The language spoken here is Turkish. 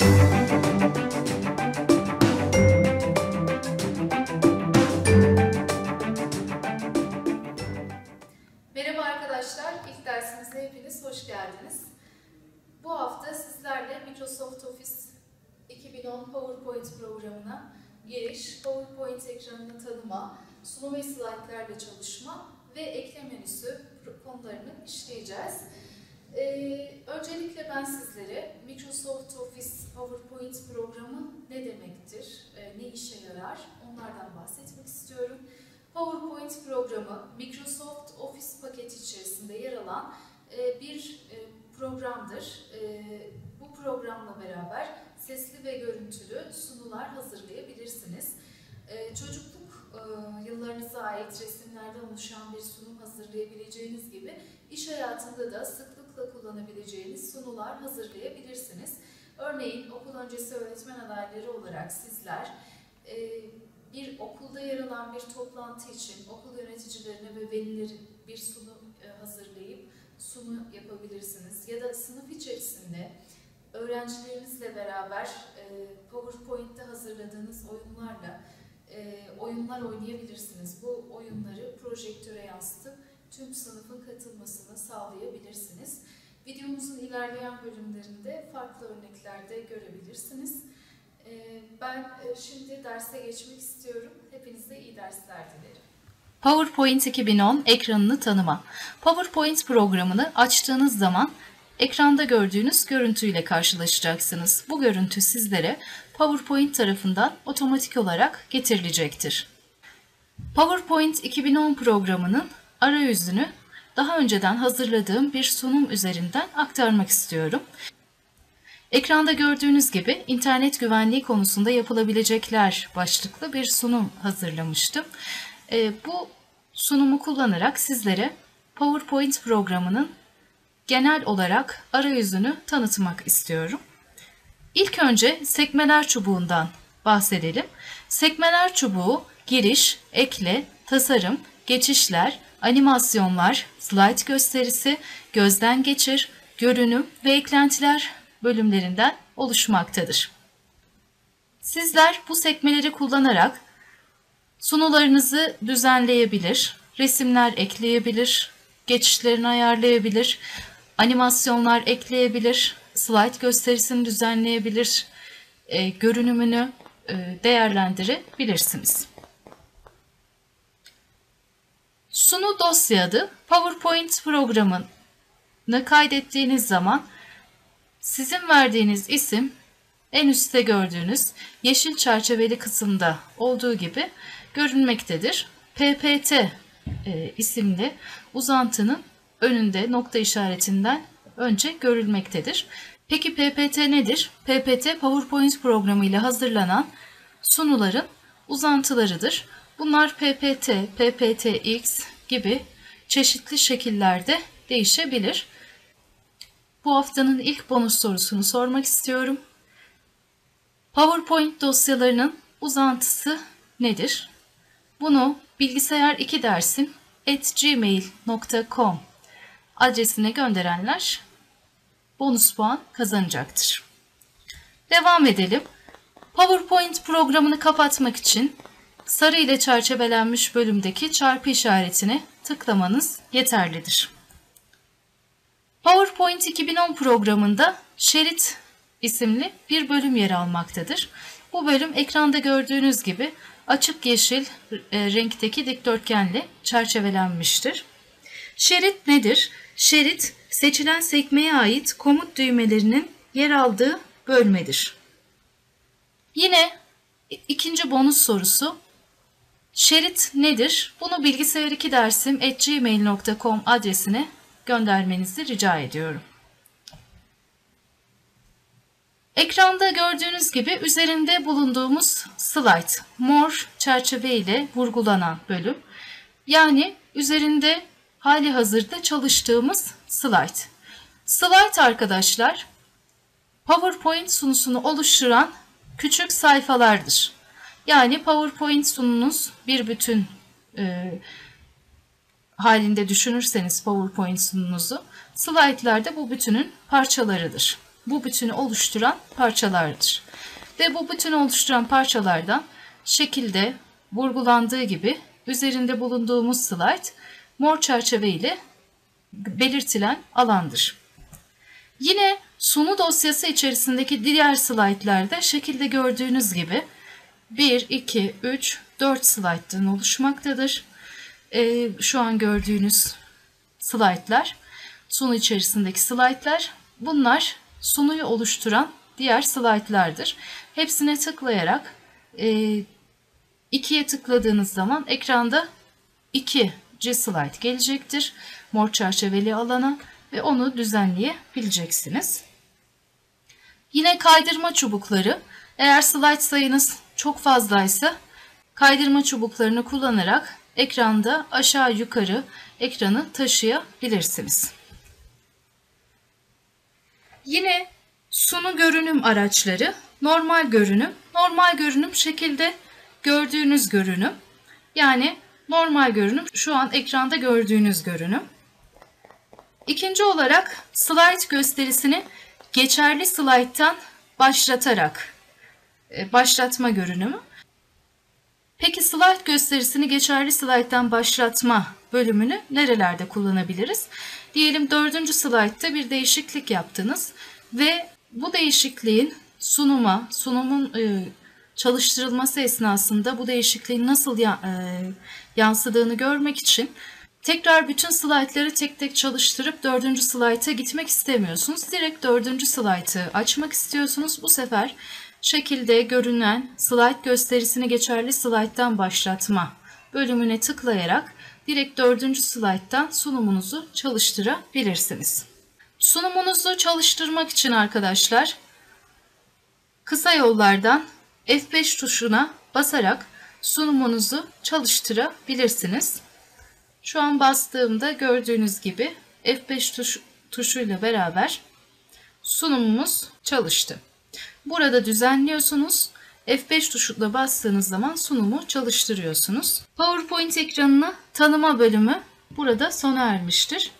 Merhaba arkadaşlar, ilk dersimize hepiniz hoş geldiniz. Bu hafta sizlerle Microsoft Office 2010 PowerPoint programına giriş, PowerPoint ekranını tanıma, sunum ve slaytlarla çalışma ve ekle menüsü konularını işleyeceğiz. Ee, öncelikle ben sizlere Microsoft Office PowerPoint programı ne demektir, e, ne işe yarar onlardan bahsetmek istiyorum. PowerPoint programı Microsoft Office paketi içerisinde yer alan e, bir e, programdır. E, bu programla beraber sesli ve görüntülü sunular hazırlayabilirsiniz. Çocukluk yıllarınıza ait resimlerden oluşan bir sunum hazırlayabileceğiniz gibi iş hayatında da sıklıkla kullanabileceğiniz sunular hazırlayabilirsiniz. Örneğin okul öncesi öğretmen adayları olarak sizler bir okulda yer alan bir toplantı için okul yöneticilerine ve velilerin bir sunum e, hazırlayıp sunu yapabilirsiniz. Ya da sınıf içerisinde öğrencilerinizle beraber e, PowerPoint'te hazırladığınız oyunlarla e, oyunlar oynayabilirsiniz. Bu oyunları projektöre yansıtıp tüm sınıfın katılmasını sağlayabilirsiniz. Videomuzun ilerleyen bölümlerinde farklı örneklerde görebilirsiniz. Ee, ben e, şimdi derse geçmek istiyorum. Hepinize iyi dersler dilerim. PowerPoint 2010 ekranını tanıma. PowerPoint programını açtığınız zaman ekranda gördüğünüz görüntüyle karşılaşacaksınız. Bu görüntü sizlere PowerPoint tarafından otomatik olarak getirilecektir. PowerPoint 2010 programının arayüzünü daha önceden hazırladığım bir sunum üzerinden aktarmak istiyorum. Ekranda gördüğünüz gibi internet güvenliği konusunda yapılabilecekler başlıklı bir sunum hazırlamıştım. E, bu sunumu kullanarak sizlere PowerPoint programının genel olarak arayüzünü tanıtmak istiyorum. İlk önce sekmeler çubuğundan bahsedelim. Sekmeler çubuğu giriş, ekle, tasarım, geçişler, animasyonlar, slide gösterisi, gözden geçir, görünüm ve eklentiler bölümlerinden oluşmaktadır. Sizler bu sekmeleri kullanarak sunularınızı düzenleyebilir, resimler ekleyebilir, geçişlerini ayarlayabilir, animasyonlar ekleyebilir, slide gösterisini düzenleyebilir, e, görünümünü e, değerlendirebilirsiniz. Sunu dosya adı PowerPoint programını kaydettiğiniz zaman sizin verdiğiniz isim en üstte gördüğünüz yeşil çerçeveli kısımda olduğu gibi görünmektedir. PPT e, isimli uzantının önünde nokta işaretinden önce görülmektedir. Peki PPT nedir? PPT PowerPoint programı ile hazırlanan sunuların uzantılarıdır. Bunlar PPT, PPTX gibi çeşitli şekillerde değişebilir. Bu haftanın ilk bonus sorusunu sormak istiyorum. PowerPoint dosyalarının uzantısı nedir? Bunu bilgisayar 2 dersim gmail.com adresine gönderenler bonus puan kazanacaktır. Devam edelim. PowerPoint programını kapatmak için sarı ile çerçevelenmiş bölümdeki çarpı işaretini tıklamanız yeterlidir. PowerPoint 2010 programında Şerit isimli bir bölüm yer almaktadır. Bu bölüm ekranda gördüğünüz gibi açık yeşil e, renkteki dikdörtgenle çerçevelenmiştir. Şerit nedir? Şerit seçilen sekmeye ait komut düğmelerinin yer aldığı bölmedir. Yine ikinci bonus sorusu. Şerit nedir? Bunu bilgisayar 2 dersim gmail.com adresine göndermenizi rica ediyorum. Ekranda gördüğünüz gibi üzerinde bulunduğumuz slide, mor çerçeve ile vurgulanan bölüm. Yani üzerinde hali hazırda çalıştığımız slide. Slide arkadaşlar, PowerPoint sunusunu oluşturan küçük sayfalardır. Yani PowerPoint sununuz bir bütün e, halinde düşünürseniz PowerPoint sununuzu, slaytlar da bu bütünün parçalarıdır. bu bütünü oluşturan parçalardır. Ve bu bütünü oluşturan parçalardan şekilde vurgulandığı gibi üzerinde bulunduğumuz slide mor çerçeve ile belirtilen alandır. Yine sunu dosyası içerisindeki diğer slaytlarda şekilde gördüğünüz gibi 1, 2, 3, 4 slayttan oluşmaktadır. Ee, şu an gördüğünüz slaytlar, sunu içerisindeki slaytlar, bunlar sunuyu oluşturan diğer slaytlardır. Hepsine tıklayarak e, tıkladığınız zaman ekranda 2 C slide gelecektir. Mor çerçeveli alana ve onu düzenleyebileceksiniz. Yine kaydırma çubukları. Eğer slide sayınız çok fazlaysa kaydırma çubuklarını kullanarak ekranda aşağı yukarı ekranı taşıyabilirsiniz. Yine sunu görünüm araçları, normal görünüm. Normal görünüm şekilde gördüğünüz görünüm. Yani normal görünüm şu an ekranda gördüğünüz görünüm. İkinci olarak slide gösterisini geçerli slayttan başlatarak başlatma görünümü. Peki slide gösterisini geçerli slayttan başlatma bölümünü nerelerde kullanabiliriz? Diyelim dördüncü slaytta bir değişiklik yaptınız ve bu değişikliğin sunuma, sunumun e, çalıştırılması esnasında bu değişikliğin nasıl e, yansıdığını görmek için tekrar bütün slaytları tek tek çalıştırıp dördüncü slayta gitmek istemiyorsunuz. Direkt dördüncü slaytı açmak istiyorsunuz. Bu sefer şekilde görünen slide gösterisini geçerli slayttan başlatma bölümüne tıklayarak direkt dördüncü slayttan sunumunuzu çalıştırabilirsiniz. Sunumunuzu çalıştırmak için arkadaşlar kısa yollardan F5 tuşuna basarak sunumunuzu çalıştırabilirsiniz. Şu an bastığımda gördüğünüz gibi F5 tuş, tuşuyla beraber sunumumuz çalıştı. Burada düzenliyorsunuz. F5 tuşuna bastığınız zaman sunumu çalıştırıyorsunuz. PowerPoint ekranını tanıma bölümü burada sona ermiştir.